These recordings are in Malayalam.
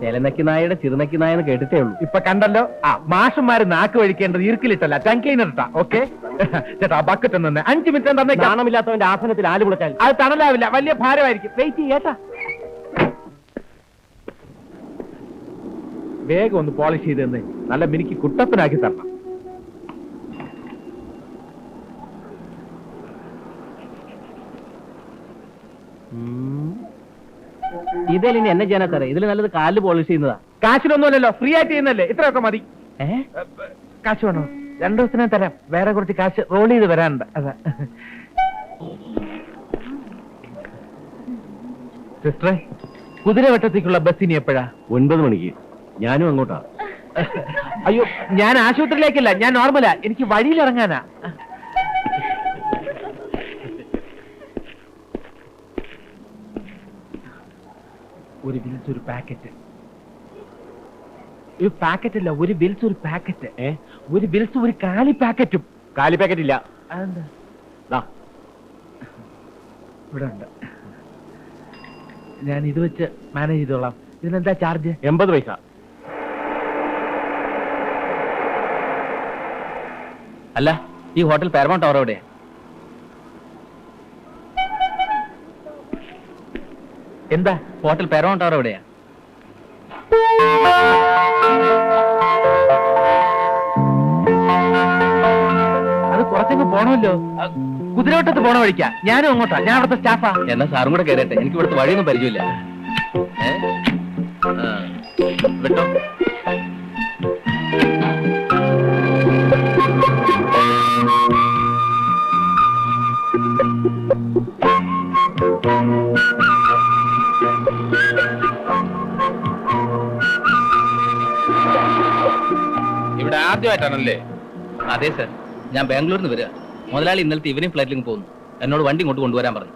ചേലനക്കി നായയുടെ ചിറുനക്കി നായ എന്ന് കേട്ടിട്ടേ ഉള്ളൂ. ഇപ്പൊ കണ്ടല്ലോ? ആ മാഷന്മാര് നാക്ക് വഴിക്കേണ്ടത് ഇറുക്കിലിട്ടല്ല ഇട്ടാ ഓക്കെ? ചേട്ടാ ബക്കറ്റ് നിന്ന് അഞ്ചു മിനിറ്റ് തന്നെ കാണമില്ലാത്തവന്റെ ആസനത്തിൽ ആൽ വിളിച്ചാൽ അത് തണലാവില്ല വലിയ ഭാരമായിരിക്കും. വെയിറ്റ് ചെയ്യേട്ടാ വേഗം ഒന്ന് പോളിഷ് ചെയ്തെന്ന് നല്ല മിനിക്ക് കുട്ടപ്പനാക്കി തരണം. ഇതിൽ ഇനി എന്നെ ചെയ്യാനാ സാറേ. ഇതിൽ നല്ലത് കാലിൽ പോളിഷ് ചെയ്യുന്നതാ. കാശിലൊന്നുമല്ലല്ലോ ഫ്രീ ആയിട്ട് ചെയ്യുന്നല്ലേ ഇത്രയൊക്കെ മതി. ഏ? കാശ് വേണോ? രണ്ടു ദിവസത്തിനെ തരാം. വേറെ കുറച്ച് കാശ് റോൾ ചെയ്ത് വരാനുണ്ട്. അതാ. സിസ്റ്ററെ കുതിരവട്ടത്തേക്കുള്ള ബസ് ഇനി എപ്പോഴാ? ഒൻപത് മണിക്ക്. ഞാനും അങ്ങോട്ടാ. അയ്യോ ഞാൻ ആശുപത്രിയിലേക്കല്ല. ഞാൻ നോർമലാ എനിക്ക് വഴിയിൽ ഇറങ്ങാനാ. ഒരു വിൽസ് ഒരു പാക്കറ്റ്. ഒരു പാക്കറ്റ് അല്ല ഒരു വിൽസ് ഒരു പാക്കറ്റ്. ഏ? ഒരു വിൽസ് ഒരു കാലി പാക്കറ്റും. കാലി പാക്കറ്റ് ഇല്ല അതെന്താ? ദാ, ഇവിടെ ഉണ്ട്. ഞാൻ ഇത് വെച്ച് മാനേജ് ചെയ്തോളാം. ഇതിനെന്താ ചാർജ് എൺപത് പൈസ. അല്ല ഈ ഹോട്ടൽ പാരമൗണ്ട് ടവർ എവിടെയാ? എന്താ? ഹോട്ടൽ പാരമൗണ്ട് ടവർ എവിടെയാ? അത് കുറച്ചങ്ങ് പോണമല്ലോ. കുതിരവട്ടത്ത് പോണ വഴിക്കാ. ഞാനും അങ്ങോട്ടാ. ഞാൻ അവിടുത്തെ സ്റ്റാഫാ. എന്നാ സാറും കൂടെ കയറട്ടെ എനിക്ക് ഇവിടുത്തെ വഴിയൊന്നും പരിചയമില്ല. ഇവിടെ ആദ്യമായിട്ടാണല്ലേ അതെ സർ ഞാൻ ബാംഗ്ലൂരിൽ നിന്ന് വരിക. മുതലാളി ഇന്നലത്തെ ഇവനെയും ഫ്ലൈറ്റിലേക്ക് പോകുന്നു. എന്നോട് വണ്ടി ഇങ്ങോട്ട് കൊണ്ടുവരാൻ പറഞ്ഞു.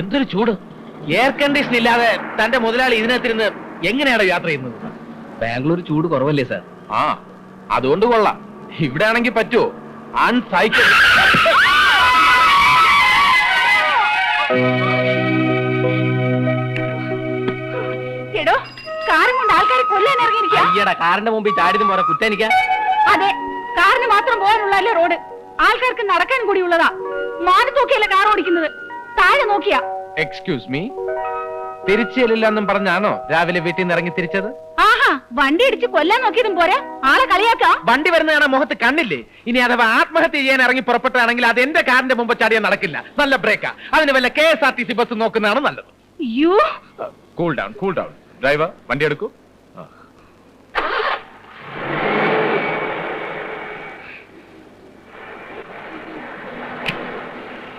എന്തൊരു ചൂട്. എയർ കണ്ടീഷൻ ഇല്ലാതെ തന്റെ മുതലാളി ഇതിനകത്തിരുന്ന് എങ്ങനെയാണ് യാത്ര ചെയ്യുന്നത്? ബാംഗ്ലൂർ ചൂട് കുറവല്ലേ സാർ ആ അതുകൊണ്ട് കൊള്ളാം. ഇവിടെ ആണെങ്കിൽ പറ്റുമോ അൺസൈക്കിൾ ഇറങ്ങിയിരിക്കുക കാറിന്റെ മുമ്പിൽ ചാടിയതും പോരാ കുറ്റാനിക്കാ അതെ കാറിന് മാത്രം പോകാനുള്ളല്ലേ റോഡ്. ആൾക്കാർക്ക് നടക്കാൻ കൂടി ഉള്ളതാ മാറി നോക്കിയല്ല കാർ ഓടിക്കുന്നത്. താഴെ നോക്കിയാ. എക്സ്ക്യൂസ് മീ തിരിച്ചെല്ലില്ലെന്നും പറഞ്ഞാണോ രാവിലെ വീട്ടിൽ നിന്ന് ഇറങ്ങി തിരിച്ചത്? ആഹാ വണ്ടി ഇടിച്ച് കൊല്ലാൻ നോക്കിയതും പോരാ. ആളെ കളിയാക്കാ. വണ്ടി വരുന്നതാണ് മുഖത്ത് കണ്ണില്ലേ? ഇനി അഥവാ ആത്മഹത്യ ചെയ്യാൻ ഇറങ്ങി പുറപ്പെട്ടാണെങ്കിൽ അത് എന്റെ കാറിന്റെ മുമ്പ് ചാടിയാൽ നടക്കില്ല. നല്ല ബ്രേക്കാ അതിന് വല്ല K S R T C bus നോക്കുന്നതാണ് നല്ലത്. അയ്യോ. Cool down cool down driver വണ്ടി എടുക്കൂ.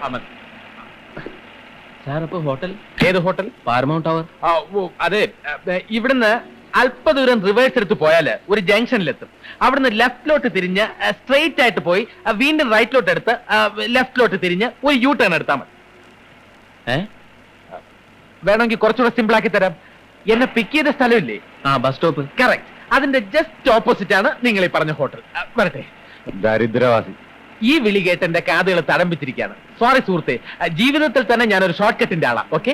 അമൻ സാർ അപ്പൊ ഹോട്ടൽ? ഏത് ഹോട്ടൽ? Paramount Tower. ആ, ഓ, അതെ ഏ, ഇവിടുന്ന് അല്പദൂരം റിവേഴ്സ് എടുത്ത് പോയാൽ ഒരു ജംഗ്ഷനിലെത്തും. അവിടുന്ന് ലെഫ്റ്റിലോട്ട് തിരിഞ്ഞ് സ്ട്രെയിറ്റ് ആയിട്ട് പോയി ആ, വീണ്ടും റൈറ്റിലോട്ട് എടുത്ത് ലെഫ്റ്റിലോട്ട് തിരിഞ്ഞ് ഒരു യൂ ടേൺ എടുത്താൽ മതി. ഏ? വേണമെങ്കിൽ കുറച്ചുകൂടെ സിമ്പിൾ ആക്കി തരാം. എന്നെ പിക്ക് ചെയ്ത സ്ഥലമില്ലേ? ആ ബസ് സ്റ്റോപ്പ് കറക്റ്റ് അതിന്റെ ജസ്റ്റ് ഓപ്പോസിറ്റ് ആണ് നിങ്ങൾ ഈ പറഞ്ഞ ഹോട്ടൽ. ആ, വരട്ടെ. ദരിദ്രവാസി. ഈ വിളി കേട്ട് എന്റെ കാതുകൾ തടംപിച്ചിരിക്കുകയാണ് സോറി സുഹൃത്തെ. ജീവിതത്തിൽ തന്നെ ഞാൻ ഒരു ഷോർട്ട് കട്ടിന്റെ ആളാ ഓക്കെ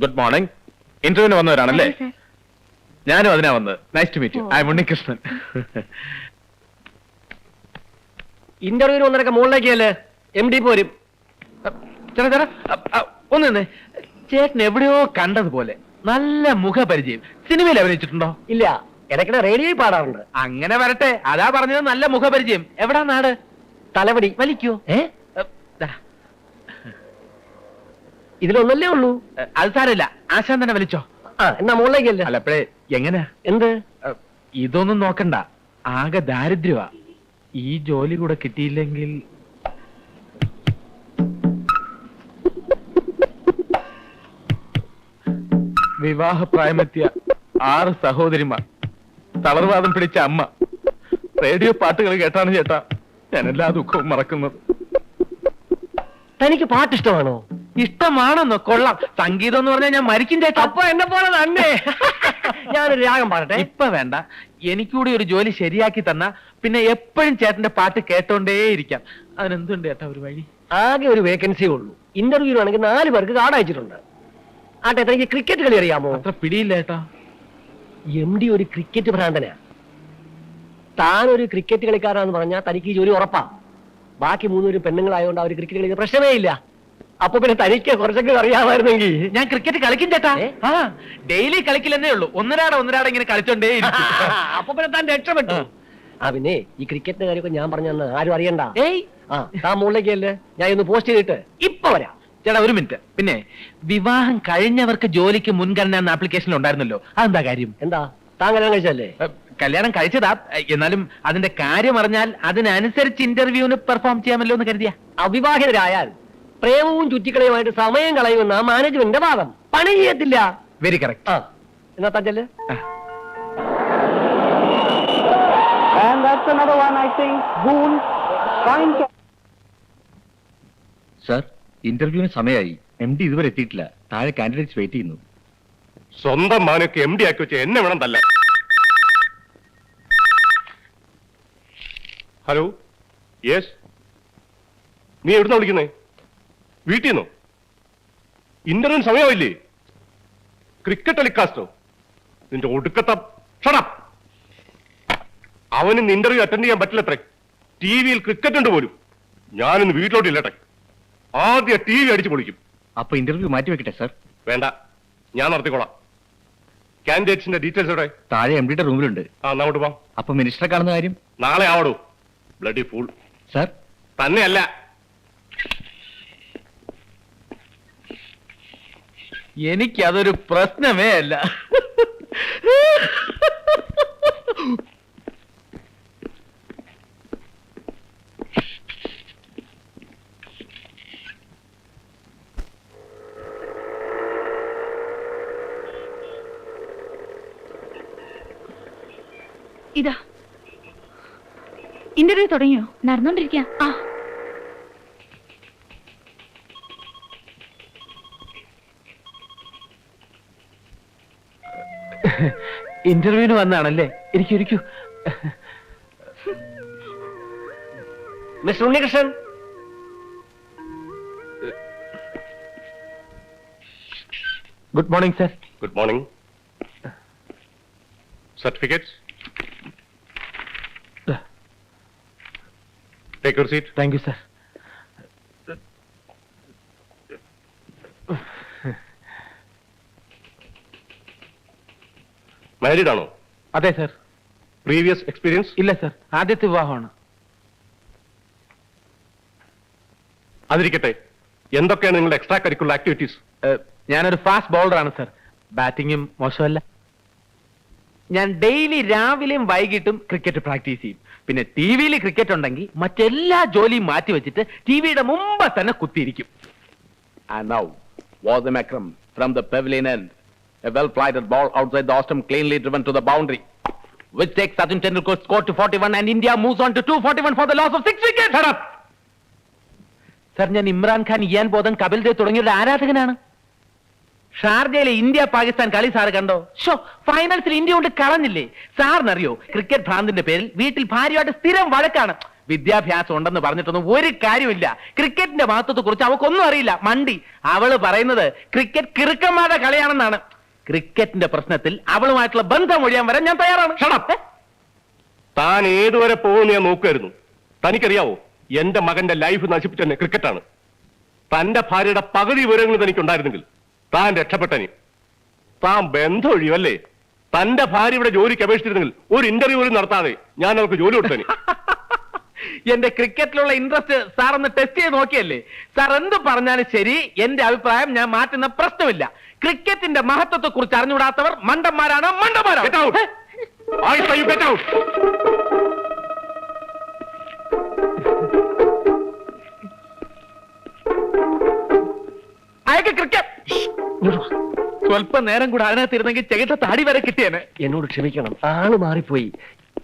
ഗുഡ് മോർണിംഗ് ഇന്റർവ്യൂവിന് വന്നവരാണല്ലേ? ഞാനും അതിനാ വന്നത് nice to meet you I'm Unnikrishnan ഇന്റർവ്യൂവിന് വന്നവരൊക്കെ മുകളിലേക്ക് അല്ലേ എം ഡി പോരും ചേട്ടാ ചേട്ടാ ഒന്ന് നിന്നേ. ചേട്ടൻ എവിടെയോ കണ്ടതുപോലെ നല്ല മുഖപരിചയം. സിനിമയിൽ അഭിനയിച്ചിട്ടുണ്ടോ? ഇല്ല. ഇടയ്ക്കിടെ റേഡിയോയിൽ പാടാറുണ്ട്. അങ്ങനെ വരട്ടെ. അതാ പറഞ്ഞത് നല്ല മുഖപരിചയം. എവിടാ നാട്? തലവടി. വലിക്കോ? ഏ? ഇതിലൊന്നല്ലേ ഉള്ളൂ. അത് സാരമില്ല. ആശാൻ തന്നെ വലിച്ചോ ആ എന്നാ മുകളിലേക്കല്ലേ അല്ലപ്പോഴേ എങ്ങനെ? എന്ത്? ഇതൊന്നും നോക്കണ്ട. ആകെ ദാരിദ്ര്യമാ ഈ ജോലി കൂടെ കിട്ടിയില്ലെങ്കിൽ വിവാഹപ്രായമെത്തിയ ആറ് സഹോദരിമാർ. തളർവാദം പിടിച്ച അമ്മ. റേഡിയോ പാട്ടുകൾ കേട്ടാണ് ചേട്ടാ. ഞാൻ എല്ലാ ദുഃഖവും മറക്കുന്നത്. തനിക്ക് പാട്ട് ഇഷ്ടമാണോ ഇഷ്ടമാണെന്നോ? കൊള്ളാം. സംഗീതം എന്ന് പറഞ്ഞാൽ ഞാൻ മരിക്കും ചേട്ടാ. അപ്പൊ എന്നെ പോലെ തന്നെ. ഞാനൊരു രാഗം പാടട്ടെ. ഇപ്പൊ വേണ്ട. എനിക്കൂടി ഒരു ജോലി ശരിയാക്കി തന്ന പിന്നെ എപ്പോഴും ചേട്ടന്റെ പാട്ട് കേട്ടോണ്ടേ ഇരിക്കാം. അതിനെന്തുണ്ട് ചേട്ടാ ഒരു വഴി? ആകെ ഒരു വേക്കൻസി ഉള്ളൂ. ഇന്റർവ്യൂ ആണെങ്കിൽ നാല് പേർക്ക് കാർഡ് അയച്ചിട്ടുണ്ട്. ആട്ടെ തനിക്ക് ക്രിക്കറ്റ് കളി അറിയാമോ? അത്ര പിടിയില്ല ചേട്ടാ. എം ഡി ഒരു ക്രിക്കറ്റ് ഭ്രാന്തനാ. താൻ ഒരു ക്രിക്കറ്റ് കളിക്കാരാന്ന് പറഞ്ഞാൽ തനിക്ക് ഈ ജോലി ഉറപ്പാ. ബാക്കി മൂന്നുപേരും പെണ്ണുങ്ങളായതുകൊണ്ട് അവർ ക്രിക്കറ്റ് കളിക്കുന്ന പ്രശ്നമേ ഇല്ല. അപ്പൊ പിന്നെ തനിക്ക് കുറച്ചൊക്കെ അറിയാമായിരുന്നെങ്കിൽ. ഞാൻ ക്രിക്കറ്റ് കളിക്കും ചേട്ടാ. ആ ഡെയിലി കളിക്കില്ലെന്നേ ഉള്ളൂ. ഒന്നരാട ഒന്നരാട ഇങ്ങനെ കളിച്ചോണ്ടേ ഇരിക്കും. അപ്പൊ പിന്നെ താൻ രക്ഷപ്പെട്ടു. ആ. പിന്നെ ഈ ക്രിക്കറ്റിന്റെ കാര്യമൊക്കെ ഞാൻ പറഞ്ഞെന്ന് ആരും അറിയണ്ട. ഏയ്. ആ താൻ മുകളിലേക്കല്ലേ ഞാൻ ഇന്ന് പോസ്റ്റ് ചെയ്തിട്ട് ഇപ്പൊ വരാം. ചേട്ടാ ഒരു മിനിറ്റ്. പിന്നെ വിവാഹം കഴിഞ്ഞവർക്ക് ജോലിക്ക് മുൻഗണന എന്ന ആപ്ലിക്കേഷൻ ഉണ്ടായിരുന്നല്ലോ. അതെന്താ കാര്യം? എന്താ? താൻ കല്യാണം കഴിച്ചല്ലേ കല്യാണം കഴിച്ചതാ. എന്നാലും അതിന്റെ കാര്യം അറിഞ്ഞാൽ അതിനനുസരിച്ച് ഇന്റർവ്യൂവിന് പെർഫോം ചെയ്യാമല്ലോ എന്ന് കരുതിയാ. അവിവാഹിതരായാൽ പ്രേമവും ചുറ്റിക്കളയുമായിട്ട് സമയം കളയുമെന്ന മാനേജ്മെന്റിന്റെ വാദം. പണി ചെയ്യത്തില്ല. വെരി കറക്റ്റ് ആ എന്നാ തച്ചല്ലേ And that's another one, I think. Boone trying to sir ഇന്റർവ്യൂവിന് സമയമായി എം ഡി ഇതുവരെ എത്തിയിട്ടില്ല. താഴെ കാൻഡിഡേറ്റ്സ് വെയിറ്റ് ചെയ്യുന്നു. സ്വന്തം മാനൊക്കെ എം ഡി ആക്കി വെച്ച് എന്നെ വേണം തല്ല ഹലോ? യെസ്? നീ എവിടുന്ന വിളിക്കുന്നേ? വീട്ടിൽ നിന്നോ? ഇന്റർവ്യൂ സമയമായില്ലേ? ക്രിക്കറ്റ് ടെലികാസ്റ്റോ നിന്റെ ഒടുക്കത്ത ഷടപ്പ് അവന് ഇന്റർവ്യൂ അറ്റൻഡ് ചെയ്യാൻ പറ്റില്ലത്രേ. ടി വിയിൽ ക്രിക്കറ്റ് ഉണ്ട് പോലും. ഞാനിന്ന് വീട്ടിലോട്ട് ഇല്ലട്ടെ ആദ്യം ടി വി അടിച്ചു പൊളിക്കും. അപ്പൊ ഇന്റർവ്യൂ മാറ്റി വെക്കട്ടെ സർ വേണ്ട. ഞാൻ നടത്തിക്കോളാം കാൻഡിഡേറ്റ്സിന്റെ ഡീറ്റെയിൽസ് എവിടെ? താഴെ എം ഡിയുടെ റൂമിലുണ്ട് ആ എന്നാ അങ്ങോട്ട് പോവാം അപ്പൊ മിനിസ്റ്ററെ കാണുന്ന കാര്യം? നാളെ ആവടൂ. ബ്ലഡി ഫൂൾ സർ തന്നെയല്ല. എനിക്കതൊരു പ്രശ്നമേ അല്ല. ഇതാ. ഇന്റർവ്യൂ തുടങ്ങിയോ? നടന്നോണ്ടിരിക്ക. ആ. ഇന്റർവ്യൂവിന് വന്നാണല്ലേ? എനിക്ക് ഇരിക്കൂ. Mister Unnikrishnan. Good morning sir good morning certificates take your seat thank you sir married ആണോ? അതെ സർ പ്രീവിയസ് എക്സ്പീരിയൻസ് ഇല്ല സർ ആദ്യത്തെ വിവാഹമാണ്. അതിരിക്കട്ടെ. എന്തൊക്കെയാണ് നിങ്ങളുടെ എക്സ്ട്രാ കരിക്കുലർ ആക്ടിവിറ്റീസ് ഞാനൊരു ഫാസ്റ്റ് ബൗളറാണ് സർ ബാറ്റിങ്ങും മോശമല്ല. ഞാൻ ഡെയിലി രാവിലെയും വൈകിട്ടും ക്രിക്കറ്റ് പ്രാക്ടീസ് ചെയ്യും. പിന്നെ ടി വിയിൽ ക്രിക്കറ്റ് ഉണ്ടെങ്കിൽ മറ്റെല്ലാ ജോലിയും മാറ്റി വെച്ചിട്ട് ടി വിയുടെ മുമ്പ് തന്നെ കുത്തിയിരിക്കും And now, was the Macram from the pavilion end. A well-flighted ball outside the Ostrom cleanly driven to the boundary. which takes Sachin Tendulkar's score to 41 and India moves on to 241 for the loss of six wickets. Shut up! Sir ഞാൻ ഇമ്രാൻഖാൻ ഇയാൻ ബോധൻ കപിൽ ദേവ് തുടങ്ങിയവരുടെ ആരാധകനാണ് ഷാർജയിലെ ഇന്ത്യ പാകിസ്ഥാൻ കളി സാർ കണ്ടോ? ഷോ ഫൈനൽസിൽ ഇന്ത്യ കൊണ്ട് കളഞ്ഞില്ലേ? സാറിനറിയോ ക്രിക്കറ്റ് ഭ്രാന്തിന്റെ പേരിൽ വീട്ടിൽ ഭാര്യയായിട്ട് സ്ഥിരം വഴക്കാണ്. വിദ്യാഭ്യാസം ഉണ്ടെന്ന് പറഞ്ഞിട്ടൊന്നും ഒരു കാര്യമില്ല ക്രിക്കറ്റിന്റെ മഹത്വത്തെ കുറിച്ച് അവക്കൊന്നും അറിയില്ല. മണ്ടി അവൾ പറയുന്നത് ക്രിക്കറ്റ് കിറുക്കന്മാരുടെ കളിയാണെന്നാണ്. ക്രിക്കറ്റിന്റെ പ്രശ്നത്തിൽ അവളുമായിട്ടുള്ള ബന്ധം ഒഴിയാൻ വരാൻ ഞാൻ തയ്യാറാണ്? താൻ ഏതുവരെ പോകുമെന്ന് ഞാൻ നോക്കുമായിരുന്നു തനിക്കറിയാവോ എന്റെ മകന്റെ ലൈഫ് നശിപ്പിച്ചെന്നെ ക്രിക്കറ്റാണ്. തന്റെ ഭാര്യയുടെ പകുതി വിവരങ്ങൾ തനിക്കുണ്ടായിരുന്നെങ്കിൽ താൻ രക്ഷപ്പെട്ടനി. താൻ ബന്ധം ഒഴിയുമല്ലേ തന്റെ ഭാര്യ ഇവിടെ ജോലിക്ക് അപേക്ഷിച്ചിരുന്നെങ്കിൽ ഒരു ഇന്റർവ്യൂ പോലും നടത്താതെ ഞാൻ അവർക്ക് ജോലി കൊടുത്തനി. എന്റെ ക്രിക്കറ്റിലുള്ള ഇൻട്രസ്റ്റ് സാർ ഒന്ന് ടെസ്റ്റ് ചെയ്ത് നോക്കിയല്ലേ? സാർ എന്ത് പറഞ്ഞാലും ശരി എന്റെ അഭിപ്രായം ഞാൻ മാറ്റുന്ന പ്രശ്നമില്ല. ക്രിക്കറ്റിന്റെ മഹത്വത്തെ കുറിച്ച് അറിഞ്ഞുകൂടാത്തവർ മണ്ടന്മാരാണ്. മണ്ടന്മാരാണ് I say you get out. സ്വല്പം നേരം കൂടെ അതിനകത്ത് ഇരുന്നെങ്കിൽ ചെകിട്ട താടി വരെ കിട്ടിയേനെ. എന്നോട് ക്ഷമിക്കണം. ആൾ മാറിപ്പോയി.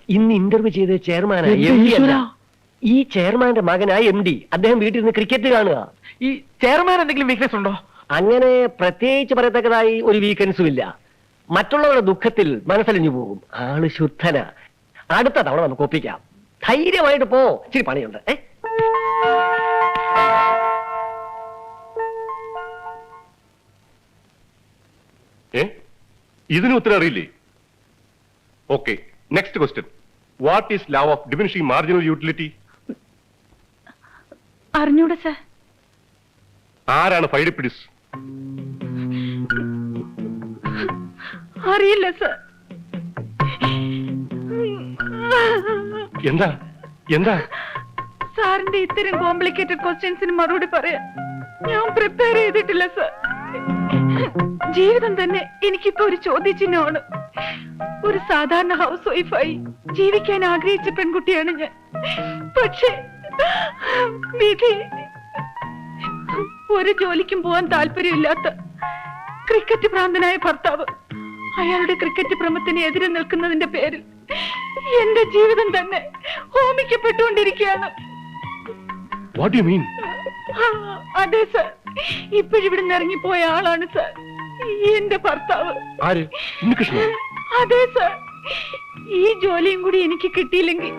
ഇന്ന് ഇന്റർവ്യൂ ചെയ്ത ചെയർമാനായ എം ഡി അല്ല. ഈ ചെയർമാന്റെ മകനായ എം ഡി. അദ്ദേഹം വീട്ടിൽ നിന്ന് ക്രിക്കറ്റ് കാണുക. ഈ ചെയർമാൻ എന്തെങ്കിലും വീക്ക്നെസ് ഉണ്ടോ? അങ്ങനെ പ്രത്യേകിച്ച് പറയത്തക്കതായി ഒരു വീക്കൻസും ഇല്ല. മറ്റുള്ളവരുടെ ദുഃഖത്തിൽ മനസ്സലിഞ്ഞു പോകും. ആൾ ശുദ്ധന. അടുത്ത തവണ നമുക്ക് ഒപ്പിക്കാം. ധൈര്യമായിട്ട് പോ. ഇച്ചിരി പണിയുണ്ട്. ഏ? ഏ? ഇതിന് ഉത്തരം അറിയില്ലേ? Okay next question what is love of diminishing marginal utility അറിഞ്ഞൂടെ സർ. ആരാണ് ഫൈഡിപ്പിഡിസ് അറിയില്ല സർ. എന്താ? എന്താ? സാറിന്റെ ഇത്തരം കോംപ്ലിക്കേറ്റഡ് ക്വസ്റ്റ്യൻസിന് മറുപടി പറയാൻ ഞാൻ പ്രിപ്പയർ ചെയ്തിട്ടില്ല സർ. ജീവിതം തന്നെ എനിക്കിപ്പോ ഒരു ചോദ്യചിഹ്നമാണ്. ഒരു സാധാരണ ഹൗസ് വൈഫായി ജീവിക്കാൻ ആഗ്രഹിച്ച പെൺകുട്ടിയാണ് ഞാൻ. പക്ഷേ വിധി ഒരു ജോലിക്കും പോവാൻ താല്പര്യമില്ലാത്ത ക്രിക്കറ്റ് ഭ്രാന്തനായ ഭർത്താവ് അയാളുടെ ക്രിക്കറ്റ് ഭ്രമത്തിന് എതിരെ നിൽക്കുന്നതിന്റെ പേരിൽ എന്റെ ജീവിതം തന്നെ ഹോമിക്കപ്പെട്ടുകൊണ്ടിരിക്കുകയാണ്. വാട്ട് യു മീൻ അതെ സർ ഇപ്പോഴിവിടുന്ന് ഇറങ്ങിപ്പോയ ആളാണ് സർ എന്റെ ഭർത്താവ്. ആര്? ഉണ്ണികൃഷ്ണൻ അതെ സർ. ഈ ജോലിയും കൂടി എനിക്ക് കിട്ടിയില്ലെങ്കിൽ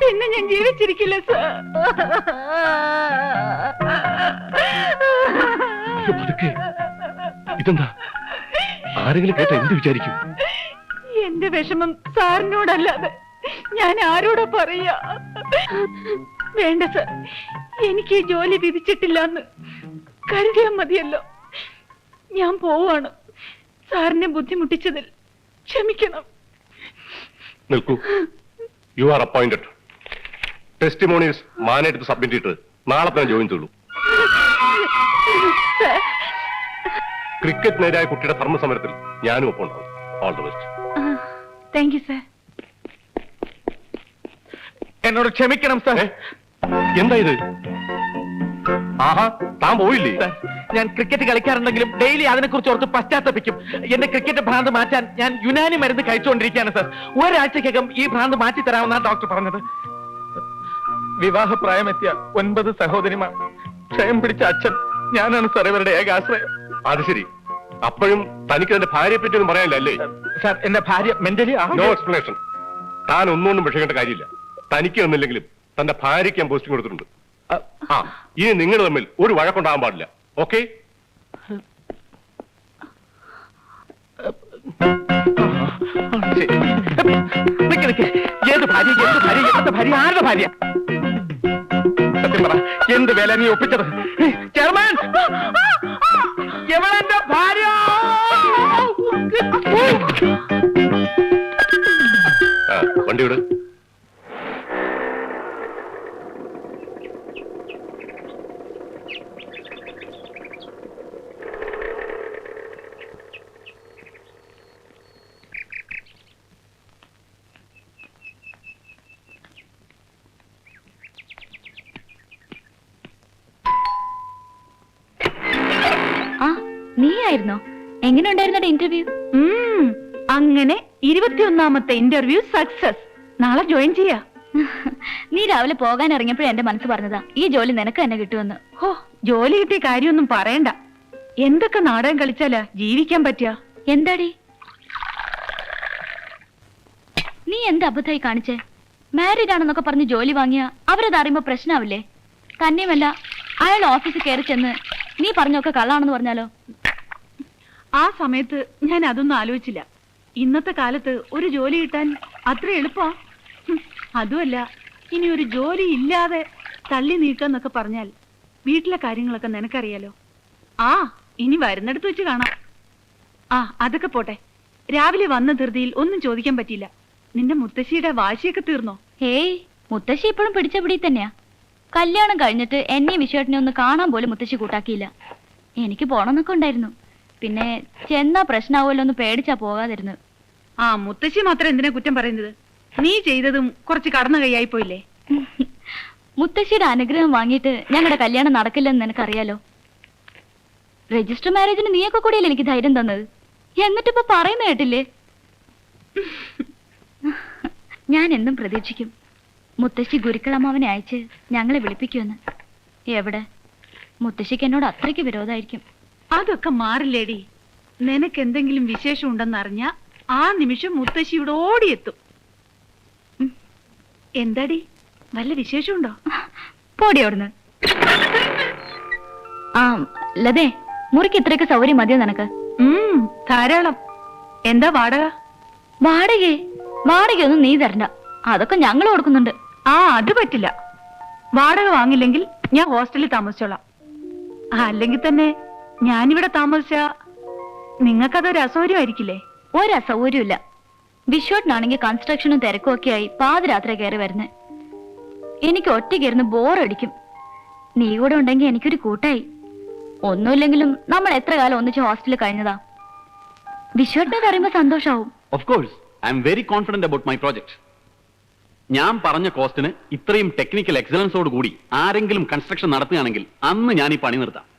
പിന്നെ ഞാൻ ജീവിച്ചിരിക്കില്ല സർ. അയ്യോ, പതുക്കെ. ഇതെന്താ? ആരെങ്കിലും കേട്ട എന്ത് വിചാരിക്കും? എന്റെ വിഷമം സാറിനോടല്ലാതെ ഞാൻ ആരോടാ പറയാ. വേണ്ട സർ. എനിക്ക് ഈ ജോലി വിധിച്ചിട്ടില്ല എന്ന് കരുതിയാ മതിയല്ലോ. ഞാൻ പോവാണ്. സാറിനെ ബുദ്ധിമുട്ടിച്ചതിൽ ക്ഷമിക്കണം. നിൽക്കൂ. യു ആർ അപ്പോയിന്റഡ് ടെസ്റ്റിമോണീസ് മാനെടുത്ത് സബ്മിറ്റ് ചെയ്തിട്ട് നാളെ തന്നെ ജോയിൻ ചെയ്തു ക്രിക്കറ്റ് നേരായ കുട്ടിയുടെ ധർമ്മസമരത്തിൽ ഞാനും ഒപ്പം ഉണ്ടാവും. All the best thank you sir എന്നോട് ക്ഷമിക്കണം സർ എന്താ ഇത്? ആഹാ താൻ പോയില്ലേ? ഞാൻ ക്രിക്കറ്റ് കളിക്കാറുണ്ടെങ്കിലും ഡെയിലി അതിനെക്കുറിച്ച് ഓർത്ത് പശ്ചാത്തപിക്കും. എന്റെ ക്രിക്കറ്റ് ഭ്രാന്ത് മാറ്റാൻ ഞാൻ യുനാനി മരുന്ന് കഴിച്ചുകൊണ്ടിരിക്കുകയാണ് സർ. ഒരാഴ്ചക്കകം ഈ ഭ്രാന്ത് മാറ്റി തരാമെന്നാണ് ഡോക്ടർ പറഞ്ഞത്. വിവാഹപ്രായമെത്തിയ ഒൻപത് സഹോദരിമാർ. ക്ഷയം പിടിച്ച അച്ഛൻ ഞാനാണ് സർ ഇവരുടെ ഏകാശ്രയം അത് ശരി. അപ്പോഴും തനിക്ക് തന്റെ ഭാര്യയെ പറ്റി ഒന്നും പറയാനില്ല അല്ലേ? സർ എന്റെ ഭാര്യ മെന്റലി നോ എക്സ്പ്ലനേഷൻ. താൻ ഒന്നുകൊണ്ടും വിഷയേണ്ട കാര്യമില്ല. തനിക്ക് ഒന്നില്ലെങ്കിലും തന്റെ ഭാര്യയ്ക്ക് ഞാൻ പോസ്റ്റിംഗ് കൊടുത്തിട്ടുണ്ട്. ഇനി നിങ്ങൾ തമ്മിൽ ഒരു വഴക്കുണ്ടാകാൻ പാടില്ല. ഓക്കെ? എന്ത് വില നീ ഒപ്പിച്ചത്? ചെയർമാൻ! എവളെന്റെ ഭാര്യ! വണ്ടി വിട്. നീ ആയിരുന്നോ എങ്ങനെ ഉണ്ടായിരുന്നു ഇന്റർവ്യൂ അങ്ങനെ ഇരുപത്തിയൊന്നാമത്തെ ഇന്റർവ്യൂ സക്സസ് നാളെ ജോയിൻ ചെയ്യാ. നീ രാവിലെ പോകാൻ ഇറങ്ങിയപ്പോഴും എന്റെ മനസ്സ് പറഞ്ഞതാ. ഈ ജോലി നിനക്ക് തന്നെ കിട്ടുമെന്ന്. ഓ ജോലി കിട്ടിയ കാര്യമൊന്നും പറയണ്ട. എന്തൊക്കെ നാടകം കളിച്ചാലാ ജീവിക്കാൻ പറ്റിയ? എന്താടി? നീ എന്ത് അബദ്ധമായി കാണിച്ചേ? മാരീഡ് ആണെന്നൊക്കെ പറഞ്ഞ് ജോലി വാങ്ങിയ അവരത് അറിയുമ്പോ പ്രശ്നാവില്ലേ? തന്നെയുമല്ല അയാൾ ഓഫീസിൽ കയറി ചെന്ന് നീ പറഞ്ഞൊക്കെ കള്ളാണെന്ന് പറഞ്ഞാലോ? ആ സമയത്ത് ഞാൻ അതൊന്നും ആലോചിച്ചില്ല. ഇന്നത്തെ കാലത്ത് ഒരു ജോലി കിട്ടാൻ അത്ര എളുപ്പാ. അതുമല്ല ഇനി ഒരു ജോലി ഇല്ലാതെ തള്ളി നീക്കാന്നൊക്കെ പറഞ്ഞാൽ വീട്ടിലെ കാര്യങ്ങളൊക്കെ നിനക്കറിയാലോ? ആ ഇനി വരുന്നിടത്ത് വെച്ച് കാണാം. ആ അതൊക്കെ പോട്ടെ. രാവിലെ വന്ന ധൃതിയിൽ ഒന്നും ചോദിക്കാൻ പറ്റിയില്ല. നിന്റെ മുത്തശ്ശിയുടെ വാശിയൊക്കെ തീർന്നോ? ഹേയ് മുത്തശ്ശി ഇപ്പോഴും പിടിച്ച പിടി തന്നെയാ. കല്യാണം കഴിഞ്ഞിട്ട് എന്നെ വിശ്വേട്ടനെ ഒന്ന് കാണാൻ പോലും മുത്തശ്ശി കൂട്ടാക്കിയില്ല. എനിക്ക് പോണമെന്നൊക്കെ ഉണ്ടായിരുന്നു. പിന്നെ ചെന്ന പ്രശ്നമാവുമല്ലോ ഒന്ന് പേടിച്ചാ പോകാതിരുന്നത്. ആ മുത്തശ്ശി മാത്രം എന്തിനാ കുറ്റം പറയുന്നത്? നീ ചെയ്തതും കുറച്ച് കടന്നു കൈയായി പോയില്ലേ? മുത്തശ്ശിയുടെ അനുഗ്രഹം വാങ്ങിയിട്ട് ഞങ്ങളുടെ കല്യാണം നടക്കില്ലെന്ന് നിനക്കറിയാലോ? രജിസ്റ്റർ മാരേജിന് നീയൊക്കെ കൂടിയല്ലേ എനിക്ക് ധൈര്യം തന്നത്? എന്നിട്ടിപ്പോ പറയുന്ന കേട്ടില്ലേ? ഞാൻ എന്നും പ്രതീക്ഷിക്കും. മുത്തശ്ശി ഗുരുക്കളമ്മാവനെ അയച്ച് ഞങ്ങളെ വിളിപ്പിക്കുമെന്ന്. എവിടെ? മുത്തശ്ശിക്ക് എന്നോട് അത്രയ്ക്ക് വിരോധമായിരിക്കും. അതൊക്കെ മാറില്ലേടി. നിനക്ക് എന്തെങ്കിലും വിശേഷം ഉണ്ടെന്നറിഞ്ഞ ആ നിമിഷം മുത്തശ്ശി ഇവിടെ ഓടിയെത്തും. എന്താടി? വല്ല വിശേഷമുണ്ടോ? പോടി അവിടുന്ന്. ആ ലതേ മുറിക്ക് ഇത്രയൊക്കെ സൗകര്യം മതിയോ നിനക്ക്? ഉം ധാരാളം. എന്താ വാടക? വാടകയെ വാടകയൊന്നും നീ തരണ്ട. അതൊക്കെ ഞങ്ങൾ കൊടുക്കുന്നുണ്ട്. ആ അത് പറ്റില്ല. വാടക വാങ്ങില്ലെങ്കിൽ ഞാൻ ഹോസ്റ്റലിൽ താമസിച്ചോളാം. അല്ലെങ്കിൽ തന്നെ ഞാനിവിടെ താമസിച്ച നിങ്ങൾക്കതൊരു അസൗകര്യമായിരിക്കില്ലേ ഒരു അസൗകര്യമില്ല വിശ്വട്ടിനാണെങ്കിൽ കൺസ്ട്രക്ഷനും തിരക്കും ഒക്കെ ആയി പാതിരാത്രി കയറി വരുന്നത് എനിക്ക് ഒറ്റയ്ക്കിരുന്ന് ബോറടിക്കും. നീ കൂടെ ഉണ്ടെങ്കിൽ എനിക്കൊരു കൂട്ടായി. ഒന്നുമില്ലെങ്കിലും നമ്മൾ എത്ര കാലം ഒന്നിച്ച് ഹോസ്റ്റലിൽ കഴിഞ്ഞതാ? വിശ്വട്ടിനെ പറയുമ്പോൾ സന്തോഷാവും. Of course I'm very confident about my project ഞാൻ പറഞ്ഞ കോസ്റ്റിന് ഇത്രയും ടെക്നിക്കൽ എക്സലൻസോട് കൂടി ആരെങ്കിലും കൺസ്ട്രക്ഷൻ നടത്തുകയാണെങ്കിൽ അന്ന് ഞാൻ ഈ പണി നിർത്താം.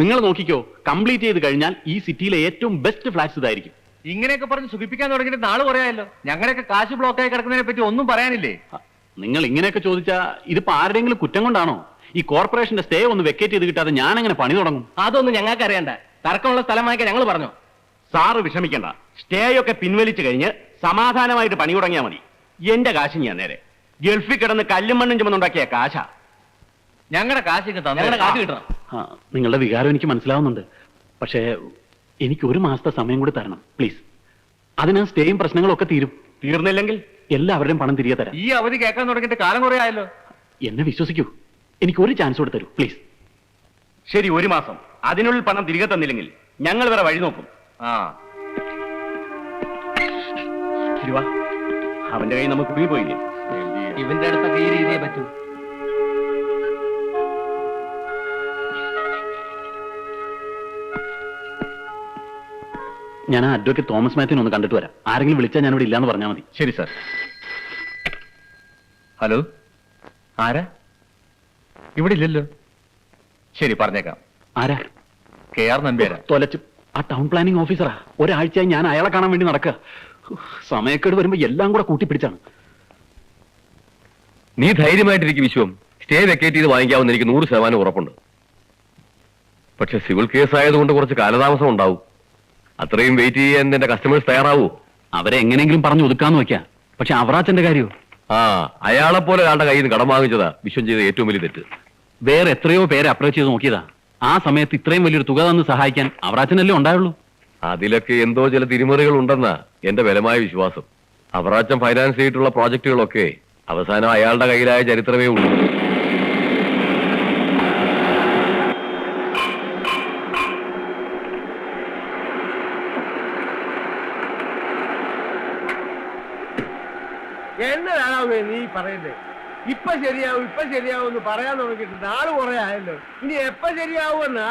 നിങ്ങൾ നോക്കിക്കോ കംപ്ലീറ്റ് ചെയ്ത് കഴിഞ്ഞാൽ ഈ സിറ്റിയിലെ ഏറ്റവും ബെസ്റ്റ് ഫ്ലാറ്റ്സ് ഇതായിരിക്കും. ഇങ്ങനെയൊക്കെ പറഞ്ഞ് സുഖിപ്പിക്കാൻ തുടങ്ങിയിട്ട് നാൾ പറയാമല്ലോ ഞങ്ങളൊക്കെ കാശ് ബ്ലോക്കായി കിടക്കുന്നതിനെ പറ്റി ഒന്നും പറയാനില്ലേ? നിങ്ങൾ ഇങ്ങനെയൊക്കെ ചോദിച്ചാൽ ഇതിപ്പോ ആരുടെയെങ്കിലും കുറ്റം കൊണ്ടാണോ? ഈ കോർപ്പറേഷന്റെ സ്റ്റേ ഒന്ന് വെക്കേറ്റ് ചെയ്ത് കിട്ടാതെ ഞാൻ എങ്ങനെ പണി തുടങ്ങും? അതൊന്നും ഞങ്ങൾക്ക് അറിയണ്ട. തർക്കമുള്ള സ്ഥലമായി ഞങ്ങൾ പറഞ്ഞു. സാറ് വിഷമിക്കണ്ട. സ്റ്റേ ഒക്കെ പിൻവലിച്ചു കഴിഞ്ഞ് സമാധാനമായിട്ട് പണി തുടങ്ങിയാൽ മതി. എന്റെ കാശ് ഞാൻ നേരെ. ഗൾഫിൽ കിടന്ന് കല്ലും മണ്ണും ചുമന്നുണ്ടാക്കിയ കാശാ. ഞങ്ങളുടെ കാശ് കിട്ടാം ഞങ്ങളുടെ കാശ് കിട്ടണം. ആ, നിങ്ങളുടെ വികാരം എനിക്ക് മനസ്സിലാവുന്നുണ്ട്. പക്ഷേ എനിക്ക് ഒരു മാസത്തെ സമയം കൂടി തരണം പ്ലീസ്. അതിന് സ്റ്റേയും പ്രശ്നങ്ങളൊക്കെ തീരും. തീർന്നില്ലെങ്കിൽ? എല്ലാവരുടെയും പണം തിരികെ തരാം. ഈ അവധി കേൾക്കാൻ തുടങ്ങിയിട്ട് കാലം കുറേ ആയല്ലോ. എന്നെ വിശ്വസിക്കൂ. എനിക്ക് ഒരു ചാൻസ് കൂടെ തരൂ പ്ലീസ്. ശരി ഒരു മാസം. അതിനുള്ളിൽ പണം തിരികെ തന്നില്ലെങ്കിൽ ഞങ്ങൾ വേറെ വഴി നോക്കും. ആ. ശരി വാ അവന്റെ കൈ നമുക്ക് പോയില്ലേ? ഇവന്റെ അടുത്തൊക്കെ ഈ രീതിയെ പറ്റൂ. ഞാൻ ആ അഡ്വക്കേറ്റ് തോമസ് മാത്യുവിനെ ഒന്ന് കണ്ടിട്ട് വരാം. ആരെങ്കിലും വിളിച്ചാൽ ഞാൻ ഇവിടെ ഇല്ലാന്ന് പറഞ്ഞാൽ മതി. ശരി സാർ. ഹലോ? ആരാ? ഇവിടെ ഇല്ലല്ലോ. ശരി പറഞ്ഞേക്കാം. ആരാ? കെ ആർ നമ്പ്യാരാ? തൊലച്ചു. ആ ടൗൺ പ്ലാനിംഗ് ഓഫീസറാ. ഒരാഴ്ചയായി ഞാൻ അയാളെ കാണാൻ വേണ്ടി നടക്കുക സമയക്കേട് വരുമ്പോ എല്ലാം കൂടെ കൂട്ടിപ്പിടിച്ചാണ്. നീ ധൈര്യമായിട്ടിരിക്കും വിശ്വം. സ്റ്റേ വെക്കേറ്റ് ചെയ്ത് വാങ്ങിക്കാവുന്ന എനിക്ക് നൂറ് ശതമാനം ഉറപ്പുണ്ട്. പക്ഷെ സിവിൽ കേസ് ആയതുകൊണ്ട് കുറച്ച് കാലതാമസം ഉണ്ടാവും. അത്രയും വെയിറ്റ് ചെയ്യാൻ നിന്റെ കസ്റ്റമേഴ്സ് തയ്യാറാവൂ? അവരെ എങ്ങനെയെങ്കിലും പറഞ്ഞു ഒതുക്കാന്ന് നോക്കിയാ പക്ഷെ അവറാച്ചന്റെ കാര്യോ? ആ അയാളെ പോലെ ഒരാളുടെ കയ്യിൽ നിന്ന് കടം വാങ്ങിച്ചതാ വിശ്വം ചെയ്ത ഏറ്റവും വലിയ തെറ്റ്. വേറെ എത്രയോ പേരെ അപ്രോച്ച് ചെയ്ത് നോക്കിയതാ. ആ സമയത്ത് ഇത്രയും വലിയൊരു തുക തന്ന് സഹായിക്കാൻ അവറാച്ചനല്ലേ ഉണ്ടായുള്ളൂ? അതിലൊക്കെ എന്തോ ചില തിരിമറികൾ ഉണ്ടെന്നാ എന്റെ ബലമായ വിശ്വാസം. അവറാച്ചൻ ഫൈനാൻസ് ചെയ്തിട്ടുള്ള പ്രോജക്റ്റുകളൊക്കെ അവസാനം അയാളുടെ കയ്യിലായ ചരിത്രമേ ഉള്ളൂ. എന്നതാണാവേ നീ പറയുന്നത് ഇപ്പൊ ശരിയാവും ഇപ്പൊ ശരിയാവും എന്ന് പറയാൻ തുടങ്ങിയിട്ട് നാൾ കുറെ ആയല്ലോ. ഇനി എപ്പോ ശരിയാവുമെന്നാ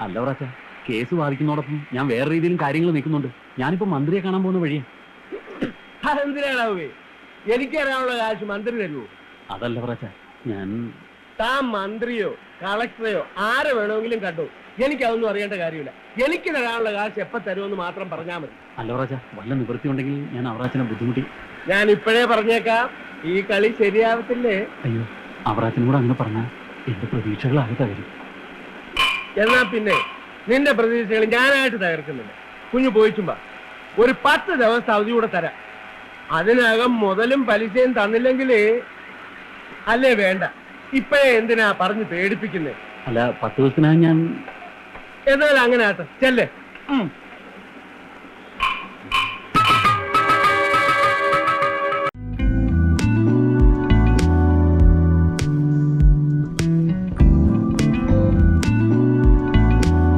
അല്ല പ്രാച്ച കേസ് ബാധിക്കുന്നതോടൊപ്പം ഞാൻ വേറെ രീതിയിലും കാര്യങ്ങൾ നിൽക്കുന്നുണ്ട് ഞാനിപ്പോ മന്ത്രിയെ കാണാൻ പോകുന്ന വഴിയാ. അതെന്തിനാണാവേ എനിക്കറിയാനുള്ള കാശ് മന്ത്രി തരുമോ അതല്ല പ്രാച്ച ഞാൻ താൻ മന്ത്രിയോ കളക്ടറെയോ ആരെ വേണമെങ്കിലും കണ്ടു? എനിക്കതൊന്നും അറിയേണ്ട കാര്യമില്ല. എനിക്ക് തരാനുള്ള കാശ് എപ്പൊ തരുമെന്ന് മാത്രം പറഞ്ഞാൽ മതി. അല്ല പ്രാച്ച വല്ല നിവൃത്തി ഉണ്ടെങ്കിൽ ഞാൻ അവറാച്ചനെ ബുദ്ധിമുട്ടി ഞാൻ ഇപ്പോഴേ പറഞ്ഞേക്കാം. ഈ കളി ശരിയാവത്തില്ലേ? അയ്യോ അവറാത്തിനോട് അങ്ങനെ പറഞ്ഞാൽ എന്റെ പ്രതീക്ഷകളാകെ തകരും. എന്നാ പിന്നെ നിന്റെ പ്രതീക്ഷകൾ ഞാനായിട്ട് തകർക്കുന്നില്ല. കുഞ്ഞു പോയിച്ചുമ്പ ഒരു പത്ത് ദിവസം അവധി കൂടെ തരാം. അതിനകം മുതലും പലിശയും തന്നില്ലെങ്കിൽ അല്ലേ വേണ്ട. ഇപ്പഴേ എന്തിനാ പറഞ്ഞ് പേടിപ്പിക്കുന്നേ? അല്ല പത്ത് ദിവസത്തിനാ ഞാൻ എന്നാൽ അങ്ങനെ ആട്ടെ. ചെല്ലേ.